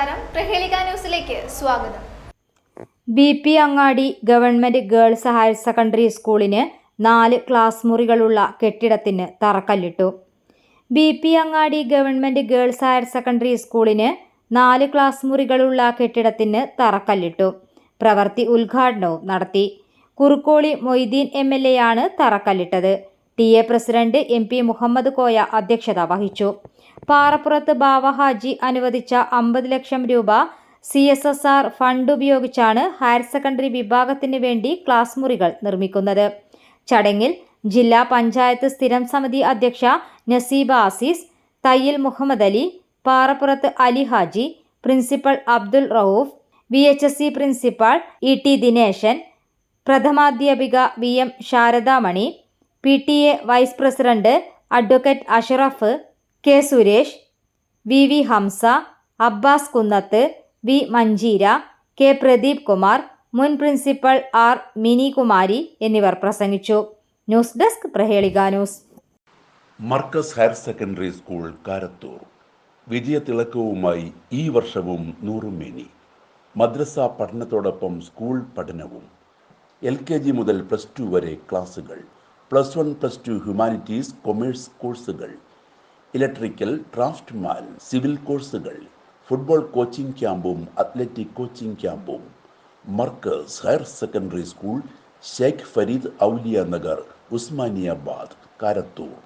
നമസ്കാരം. ന്യൂസിലേക്ക് സ്വാഗതം. B P Angadi government girls higher secondary സ്കൂളിന് നാല് ക്ലാസ് മുറികളുള്ള കെട്ടിടത്തിന് തറക്കല്ലിട്ടു. B P Angadi government girls higher secondary സ്കൂളിന് നാല് ക്ലാസ് മുറികളുള്ള കെട്ടിടത്തിന് തറക്കല്ലിട്ടു. പ്രവൃത്തി ഉദ്ഘാടനവും നടത്തി. കുറുക്കോളി മൊയ്തീൻ എം എൽ എയാണ് തറക്കല്ലിട്ടത്. T A president M P Muhammad Koya അധ്യക്ഷത വഹിച്ചു. പാറപ്പുറത്ത് ബാവ ഹാജി അനുവദിച്ച അമ്പത് ലക്ഷം രൂപ C S S R fund ഉപയോഗിച്ചാണ് ഹയർ സെക്കൻഡറി വിഭാഗത്തിന് വേണ്ടി ക്ലാസ് മുറികൾ നിർമ്മിക്കുന്നത്. ചടങ്ങിൽ ജില്ലാ പഞ്ചായത്ത് സ്ഥിരം സമിതി അധ്യക്ഷ Naseeba Azeez Thayyil Muhammad Ali Parappurath Ali Haji principal Abdul Rauf V H S C principal E T Dineshan പ്രഥമാധ്യാപിക V M Saradamani P T A vice president advocate Ashraf K Suresh V V Hamza Abbas Kunnath V Manjeera K Pradeep Kumar മുൻ principal R Minikumari എന്നിവർ പ്രസംഗിച്ചു. News desk Prahelika news. Markaz higher secondary school Karathur. വിജയത്തിളക്കവുമായി ഈ വർഷവും നൂറുമേനി മദ്രസ പഠനത്തോടൊപ്പം school പഠനവും. L K G മുതൽ പ്ലസ് ടു വരെ ക്ലാസുകൾ. Plus one plus two humanities commerce കോഴ്സുകൾ ഇലക്ട്രിക്കൽ ഡ്രാഫ്റ്റ്മാൻ സിവിൽ കോഴ്സുകൾ ഫുട്ബോൾ കോച്ചിംഗ് ക്യാമ്പും അത്ലറ്റിക് കോച്ചിംഗ് ക്യാമ്പും Markaz higher secondary school Sheikh Farid Auliya Nagar Usmaniyabad Karathur.